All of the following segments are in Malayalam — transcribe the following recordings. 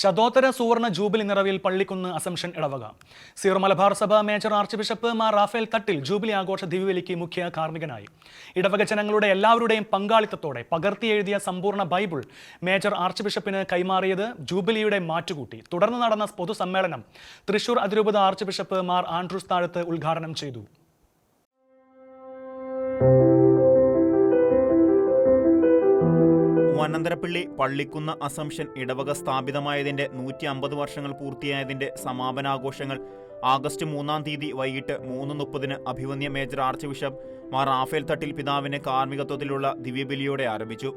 ശതോത്തര സുവർണ ജൂബിലി നിറവിൽ പള്ളിക്കുന്ന് അസംഷൻ ഇടവക. സീറോ മലബാർ സഭ major archbishop Mar Raphael Thattil jubilee ആഘോഷ ദിവ്യവലിക്ക് മുഖ്യ കാർമ്മികനായി. ഇടവക ജനങ്ങളുടെ എല്ലാവരുടെയും പങ്കാളിത്തത്തോടെ പകർത്തി എഴുതിയ സമ്പൂർണ ബൈബിൾ മേജർ ആർച്ച് ബിഷപ്പിന് കൈമാറിയത് ജൂബിലിയുടെ മാറ്റുകൂട്ടി. തുടർന്ന് നടന്ന പൊതുസമ്മേളനം തൃശൂർ അതിരൂപത ആർച്ച് ബിഷപ്പ് മാർ ആൻഡ്രൂസ് താഴത്ത് ഉദ്ഘാടനം ചെയ്തു. വനന്തരപ്പള്ളി പള്ളിക്കുന്ന അസംഷൻ ഇടവക സ്ഥാപിതമായതിന്റെ നൂറ്റി അമ്പത് വർഷങ്ങൾ പൂർത്തിയായതിന്റെ സമാപനാഘോഷങ്ങൾ ആഗസ്റ്റ് മൂന്നാം തീയതി വൈകിട്ട് മൂന്ന് മുപ്പതിന് അഭിവന്യ major archbishop Mar Raphael Thattil പിതാവിന്റെ കാർമ്മികത്വത്തിലുള്ള ദിവ്യബലിയോടെ ആരംഭിച്ചു.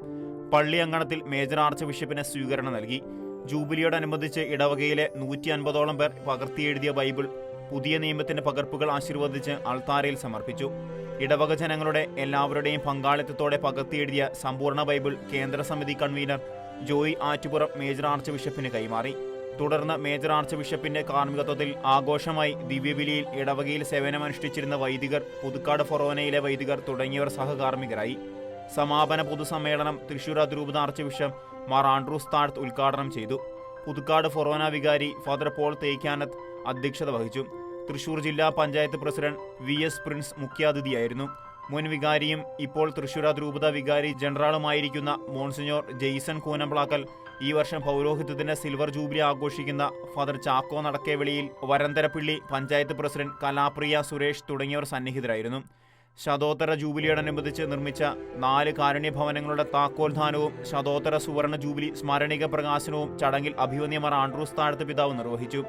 പള്ളി അങ്കണത്തിൽ മേജർ ആർച്ച് ബിഷപ്പിന് സ്വീകരണം നൽകി. ജൂബിലിയോടനുബന്ധിച്ച് ഇടവകയിലെ നൂറ്റി അൻപതോളം പേർ പകർത്തിയെഴുതിയ ബൈബിൾ പുതിയ നിയമത്തിന്റെ പകർപ്പുകൾ ആശീർവദിച്ച് അൾത്താരയിൽ സമർപ്പിച്ചു. ഇടവക ജനങ്ങളുടെ എല്ലാവരുടെയും പങ്കാളിത്തത്തോടെ പകർത്തിയെഴുതിയ സമ്പൂർണ ബൈബിൾ കേന്ദ്ര സമിതി കൺവീനർ ജോയി ആറ്റുപുറം മേജർ ആർച്ച് ബിഷപ്പിന് കൈമാറി. തുടർന്ന് മേജർ ആർച്ച് ബിഷപ്പിന്റെ കാർമ്മികത്വത്തിൽ ആഘോഷമായി ദിവ്യബലിയിൽ ഇടവകയിൽ സേവനമനുഷ്ഠിച്ചിരുന്ന വൈദികർ പുതുക്കാട് ഫൊറോനയിലെ വൈദികർ തുടങ്ങിയവർ സഹകാർമ്മികരായി. സമാപന പൊതുസമ്മേളനം തൃശൂർ അതിരൂപത archbishop Mar Andrews Thazhath ഉദ്ഘാടനം ചെയ്തു. പുതുക്കാട് ഫൊറോന വികാരി ഫാദർ പോൾ തേക്കാനത്ത് അധ്യക്ഷത വഹിച്ചു. തൃശൂർ ജില്ലാ panchayat president V S Prince മുഖ്യാതിഥിയായിരുന്നു. മുൻ വികാരിയും ഇപ്പോൾ തൃശൂർ അതിരൂപത വികാരി ജനറാളുമായിരിക്കുന്ന മോൺസിഞ്ഞോർ ജെയ്സൺ കൂനംപ്ലാക്കൽ ഈ വർഷം പൗരോഹിത്യത്തിന്റെ സിൽവർ ജൂബിലി ആഘോഷിക്കുന്ന ഫാദർ ചാക്കോ നടക്കേവെളിയിൽ വരന്തരപ്പിള്ളി പഞ്ചായത്ത് പ്രസിഡന്റ് കലാപ്രിയ സുരേഷ് തുടങ്ങിയവർ സന്നിഹിതരായിരുന്നു. ശതോത്തര ജൂബിലിയോടനുബന്ധിച്ച് നിർമ്മിച്ച നാല് കാരുണ്യഭവനങ്ങളുടെ താക്കോൽദാനവും ശതോത്തര സുവർണ ജൂബിലി സ്മരണിക പ്രകാശനവും ചടങ്ങിൽ അഭിവന്യമർ ആൻഡ്രൂസ് താഴത്ത് പിതാവ് നിർവഹിച്ചു.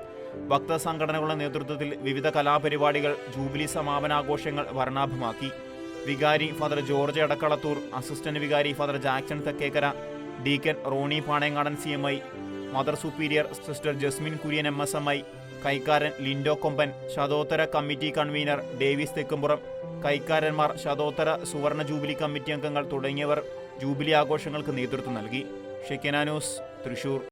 ഭക്തസംഘടനകളുടെ നേതൃത്വത്തിൽ വിവിധ കലാപരിപാടികൾ ജൂബിലി സമാപനാഘോഷങ്ങൾ വർണാഭമാക്കി. വികാരി ഫാദർ ജോർജ് അടക്കളത്തൂർ അസിസ്റ്റന്റ് വികാരി father Jackson Thekkekara deacon Ronnie Panayangadan C M I mother superior sister Jasmine Kurian M S M I കൈക്കാരൻ Lindo കൊമ്പൻ ശതോത്തര കമ്മിറ്റി കൺവീനർ ഡേവിസ് തെക്കുംപുറം കൈക്കാരന്മാർ ശതോത്തര സുവർണ ജൂബിലി കമ്മിറ്റി അംഗങ്ങൾ തുടങ്ങിയവർ ജൂബിലി ആഘോഷങ്ങൾക്ക് നേതൃത്വം നൽകി. ഷെക്കന ന്യൂസ് തൃശൂർ.